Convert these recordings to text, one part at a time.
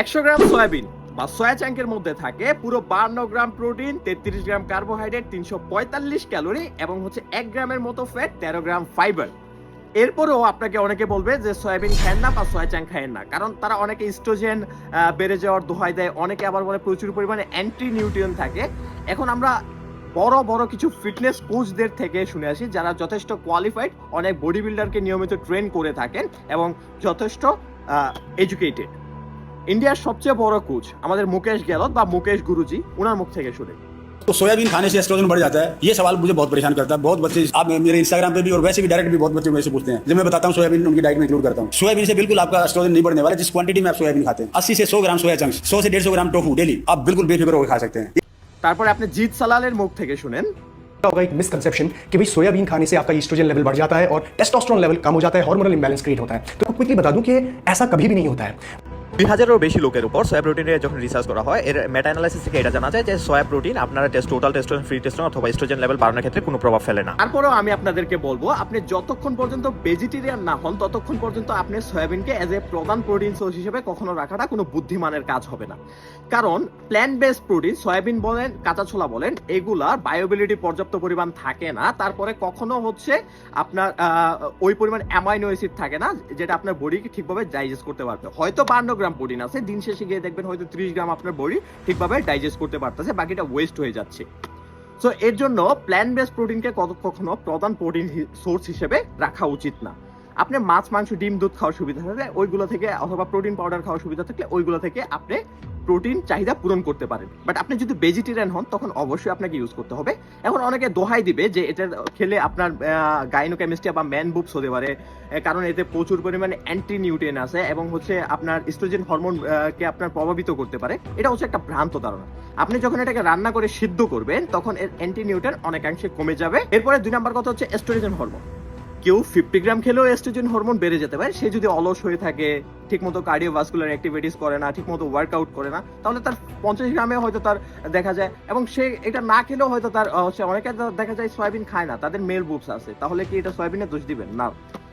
একশো গ্রাম সয়াবিন বা সয়া চাঙ্কের মধ্যে থাকে পুরো বান্ন গ্রাম প্রোটিন, তেত্রিশ গ্রাম কার্বোহাইড্রেট, তিনশো পঁয়তাল্লিশ ক্যালোরি এবং হচ্ছে এক গ্রামের মতো ফ্যাট, তেরো গ্রাম ফাইবার। এরপরেও আপনাকে অনেকে বলবে যে সয়াবিন খায়েন না বা সয়া চাং খায়েন না, কারণ তারা অনেকে ইস্ট্রোজেন বেড়ে যাওয়ার দোহাই দেয়, অনেকে আবার বলে প্রচুর পরিমাণে অ্যান্টি নিউট্রিয়েন্ট থাকে। এখন আমরা বড় বড় কিছু ফিটনেস কোচদের থেকে শুনে আসি যারা যথেষ্ট কোয়ালিফাইড, অনেক বডি বিল্ডারকে নিয়মিত ট্রেন করে থাকেন এবং যথেষ্ট এডুকেটেড। ইন্ডিয়ার সবচেয়ে বড় কোচ আমাদের মুকেশ গেহলত বা মুকেশ গুরুজি ওনার মুখ থেকে শুনে तो सोयाबीन खाने से एस्ट्रोजन बढ़ जाता है ये सवाल मुझे बहुत परेशान करता है बहुत बच्चे आप मेरे इंस्टाग्राम पे भी और वैसे भी डायरेक्ट भी बहुत बच्चे मेरे से पूछते हैं जब मैं बताता हूँ सोयाबीन उनकी डाइट में इंक्लूड करता हूँ सोयाबीन से बिल्कुल आपका एस्ट्रोजन नहीं बढ़ने वाला जिस क्वांटिटी में आप सोयाबीन खाते हैं अस्सी से सौ ग्राम सोया चंक्स सौ से डेढ़ सौ ग्राम टोफू डेली आप बिल्कुल बेफिक्र होकर खा सकते हैं তারপরে আপনি জিৎ সালালের মুখ থেকে শুনেন होगा एक मिसकंसेप्शन कि भाई सोयाबीन खाने से आपका ईस्ट्रोजन लेवल बढ़ जाता है और टेस्टोस्टेरोन लेवल कम हो जाता है हार्मोनल इंबैलेंस क्रिएट होता है तो क्विकली बता दूं कि ऐसा कभी भी नहीं होता है দুই হাজারেরও বেশি লোকের উপর সয়া প্রোটিনের যখন রিসার্চ করা হয়, এর মেটা অ্যানালাইসিস থেকে এটা জানা যায় যে সয়া প্রোটিন আপনার test total testosterone free testosterone অথবা এস্ট্রোজেন লেভেল বাড়ানোর ক্ষেত্রে কোনো প্রভাব ফেলে না। তারপরেও আমি আপনাদেরকে বলব, আপনি যতক্ষণ পর্যন্ত ভেজিটেরিয়ান না হন, ততক্ষণ পর্যন্ত আপনি সয়াবিনকে অ্যাজ এ প্রধান প্রোটিন সোর্স হিসেবে কখনো রাখাটা কোনো বুদ্ধিমানের কাজ হবে না। কারণ প্ল্যান্ট বেসড প্রোটিন সয়াবিন বলেন, কাঁচা ছোলা বলেন, এগুলার বায়োবিলিটি পর্যাপ্ত পরিমাণ থাকে না। তারপরে কখনো হচ্ছে আপনার ওই পরিমাণ অ্যামাইনো অ্যাসিড থাকে না, যেটা আপনার বডিকে ঠিকভাবে ডাইজেস্ট করতে পারবে। হয়তো বান্ন প্রোটিন আছে দিন শেষে গিয়ে দেখবেন হয়তো ত্রিশ গ্রাম আপনার বডি ঠিকভাবে ডাইজেস্ট করতে পারতেছে, বাকিটা ওয়েস্ট হয়ে যাচ্ছে। সো এর জন্য প্ল্যান বেসড প্রোটিনকে কত কখনো প্রধান প্রোটিন সোর্স হিসেবে রাখা উচিত না। আপনি মাছ, মাংস, ডিম, দুধ খাওয়ার সুবিধা থাকলে ওইগুলো থেকে অথবা প্রোটিন পাউডার খাওয়ার সুবিধা থাকলে ওইগুলো থেকে আপনি প্রোটিন চাহিদা পূরণ করতে পারেন। বাট আপনি যদি ভেজিটেরিয়ান হন, তখন অবশ্যই আপনাকে ইউজ করতে হবে। এখন অনেকে দোহাই দিবে যে এটা খেলে আপনার গাইনোকেমিস্ট্রি বা ম্যান বুপস হতে পারে। কারণ এতে প্রচুর পরিমাণে অ্যান্টি নিউট্রিয়েন আছে এবং হচ্ছে আপনার ইস্ট্রোজেন হরমোন কে আপনার প্রভাবিত করতে পারে। এটা হচ্ছে একটা ভ্রান্ত ধারণা। আপনি যখন এটাকে রান্না করে সিদ্ধ করবেন, তখন এর অ্যান্টি নিউট্রিয়েন অনেকাংশে কমে যাবে। এরপরে দুই নাম্বার কথা হচ্ছে এস্ট্রোজেন হরমোন কেউ ফিফটি গ্রাম খেলেও এস্ট্রোজেন হরমোন বেড়ে যেতে পারে। সে যদি অলস হয়ে থাকে, ঠিকমতো কার্ডিওভাস্কুলার অ্যাক্টিভিটিস করে না, ঠিকমতো ওয়ার্কআউট করে না, তাহলে তার পঞ্চাশ গ্রামে হয়তো তার দেখা যায়। এবং সে এটা না খেলেও হয়তো তার হচ্ছে অনেকে দেখা যায় সয়াবিন খায় না, তাদের মেল বুবস আছে। তাহলে কি এটা সয়াবিনের দোষ দিবেন? না।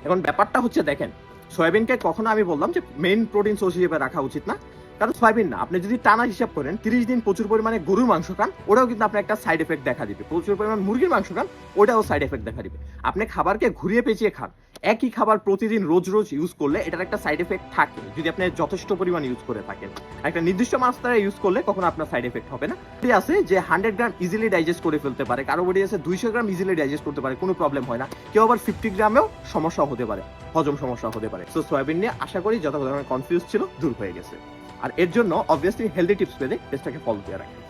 এখন ব্যাপারটা হচ্ছে, দেখেন সয়াবিনকে কখনো আমি বললাম যে মেইন প্রোটিন সোর্স হিসেবে রাখা উচিত না। কারণ সয়াবিন না। আপনি যদি টানা হিসাব করেন, তিরিশ দিন প্রচুর পরিমাণে গরুর মাংস খান, ওটাও কিন্তু আপনার একটা সাইড এফেক্ট দেখা দিবে। প্রচুর পরিমাণ মুরগির মাংস খান, ওটাও সাইড এফেক্ট দেখা দিবে। আপনি খাবারকে ঘুরিয়ে পেঁচিয়ে খান। একই খাবার প্রতিদিন রোজ রোজ ইউজ করলে এটার একটা সাইড এফেক্ট থাকে। যদি আপনি যথেষ্ট পরিমাণ ইউজ করে থাকেন। একটা নির্দিষ্ট মাত্রায় ইউজ করলে কখনো আপনার সাইড এফেক্ট হবে না। এটি আছে যে হান্ড্রেড গ্রাম ইজিলি ডাইজেস্ট করে ফেলতে পারে। কারও বডি আছে দুইশো গ্রাম ইজিলি ডাইজেস্ট করতে পারে, কোনো প্রবলেম হয় না। কেউ আবার ফিফটি গ্রামেও সমস্যা হতে পারে, হজম সমস্যা হতে পারে। তো সয়াবিন নিয়ে আশা করি যত ধরনের কনফিউজ ছিল, দূর হয়ে গেছে। আর এর জন্য অবভিয়াসলি হেলদি টিপস পেলে পেজটাকে ফলো দিয়ে রাখেন